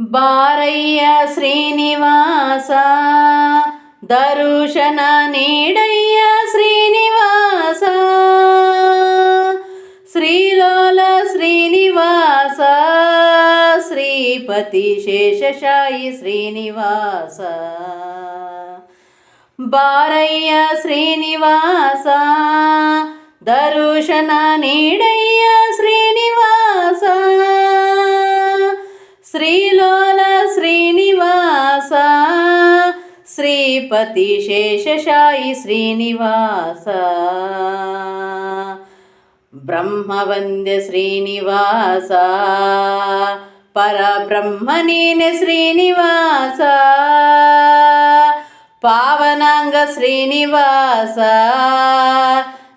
బారయ్య శ్రీనివాస దరుశన నీడయ్య శ్రీనివాస శ్రీలోల శ్రీనివాస శ్రీపతి శేషశాయి శ్రీనివాస. బారయ్య శ్రీనివాస దరుశన నీడయ్య శ్రీనివాస. శ్రీపతి శేషశాయి శ్రీనివాస. బ్రహ్మవంద్య శ్రీనివాస. పరబ్రహ్మనీని శ్రీనివాస. పావనాంగ శ్రీనివాస.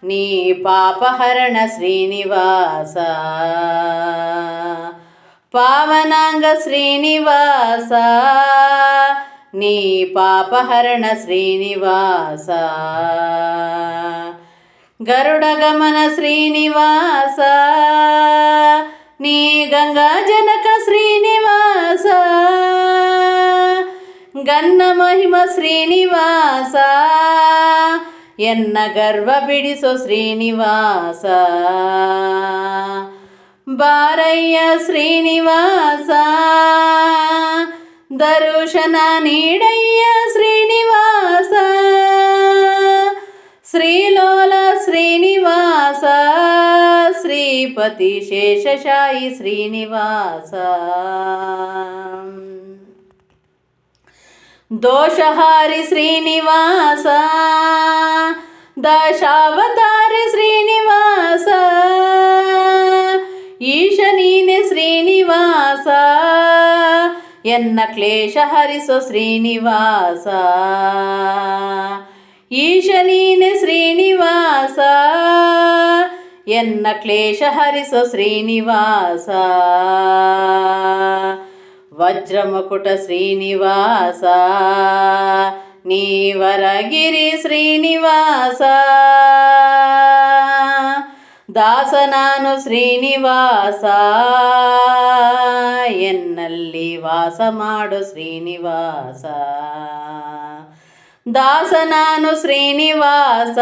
నీ పాపహరణ శ్రీనివాస. పావనాంగ శ్రీనివాస. నీ పాపహరణ శ్రీనివాస. గరుడగమన శ్రీనివాస. నీ గంగా జనక శ్రీనివాస. గన్న మహిమ శ్రీనివాస. ఎన్న గర్వ బిడిసో శ్రీనివాస. బారయ్య ಶ್ರೀನಿವಾಸ దర్శన నీడయ్య శ్రీనివాస. శ్రీలోల శ్రీనివాస. శ్రీపతి శేషశాయి శ్రీనివాస. దోషహారి శ్రీనివాస. దశావతారి శ్రీనివాస. ಎನ್ನ ಕ್ಲೇಶ ಹರಿಸೋ ಶ್ರೀನಿವಾಸ ಈಶ ನೀನೆ ಶ್ರೀನಿವಾಸ ಎನ್ನ ಕ್ಲೇಶ ಹರಿಸೋ ಶ್ರೀನಿವಾಸ ವಜ್ರಮುಕುಟ ಶ್ರೀನಿವಾಸ ನೀವರಗಿರಿ ಶ್ರೀನಿವಾಸ ದಾಸನಾನು ಶ್ರೀನಿವಾಸ ಎನ್ನಲ್ಲಿ ವಾಸ ಮಾಡು ಶ್ರೀನಿವಾಸ. ದಾಸ ನಾನು ಶ್ರೀನಿವಾಸ.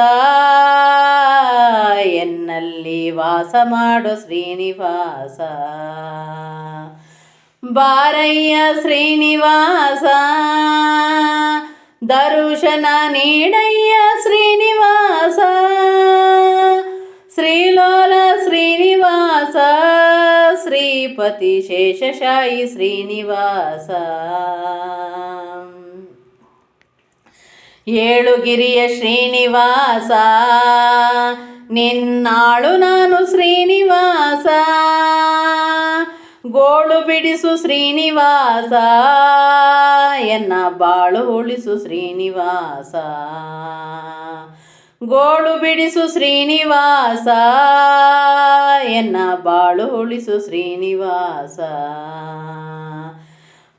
ಎನ್ನಲ್ಲಿ ವಾಸ ಮಾಡು ಶ್ರೀನಿವಾಸ. ಬಾರಯ್ಯ ಶ್ರೀನಿವಾಸ. ದರುಶನ ನೀಡಯ್ಯ ಶ್ರೀಪತಿ ಶೇಷಶಾಯಿ ಶ್ರೀನಿವಾಸ. ಏಳುಗಿರಿಯ ಶ್ರೀನಿವಾಸ, ನಿನ್ನಾಳು ನಾನು ಶ್ರೀನಿವಾಸ. ಗೋಳು ಬಿಡಿಸು ಶ್ರೀನಿವಾಸ, ಎನ್ನ ಬಾಳು ಉಳಿಸು ಶ್ರೀನಿವಾಸ. ಗೋಳು ಬಿಡಿಸು ಶ್ರೀನಿವಾಸ ಎನ್ನ ಬಾಳು ಉಳಿಸು ಶ್ರೀನಿವಾಸ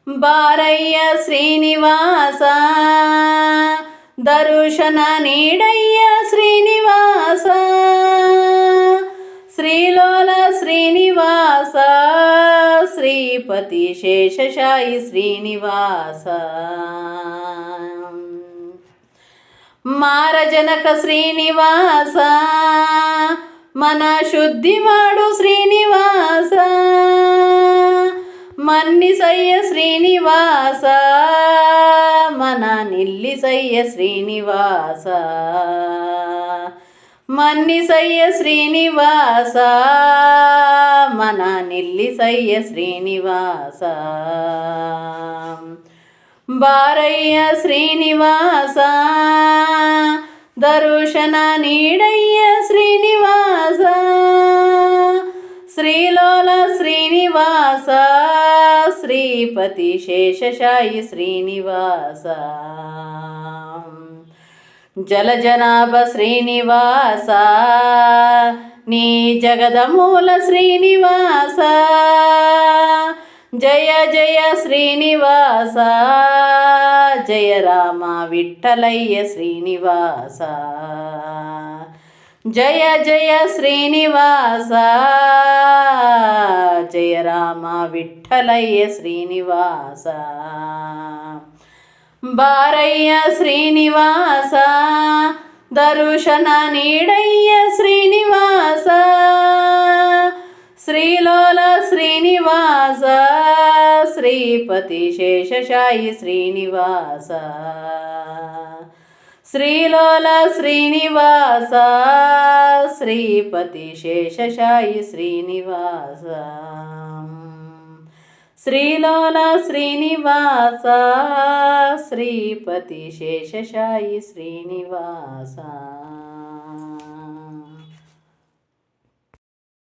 ಬಾರಯ್ಯ ಶ್ರೀನಿವಾಸ ದರುಶನ ನೀಡಯ್ಯ ಶ್ರೀನಿವಾಸ ಶ್ರೀಲೋಲ ಶ್ರೀನಿವಾಸ ಶ್ರೀಪತಿ ಶೇಷಶಾಯಿ ಶ್ರೀನಿವಾಸ మారజనక శ్రీనివాస మన శుద్ధివాడు శ్రీనివాస మన్నిసయ్య శ్రీనివాస మన నిల్లిసయ్య శ్రీనివాస మన్నిసయ్య శ్రీనివాస మన నిల్లిసయ్య శ్రీనివాస. బారయ్య శ్రీనివాస దరుశన నీడయ్య శ్రీనివాస శ్రీలోల శ్రీనివాస శ్రీపతి శేషశాయి శ్రీనివాస. జలజనాభ శ్రీనివాస నీ జగదమూల శ్రీనివాస జయ జయ శ్రీనివాస జయ రామ విఠలయ్య శ్రీనివాస జయ జయ శ్రీనివాస జయ రామ విఠలయ్య శ్రీనివాస బారయ్య శ్రీనివాస దర్శన నీడయ్య శ్రీనివాస శ్రీపతి శేషశాయి శ్రీనివాస. శ్రీలోల శ్రీనివాస. శ్రీపతి శేషశాయి శ్రీనివాస. శ్రీలోల శ్రీనివాస. శ్రీపతి శేషశాయి శ్రీనివాస.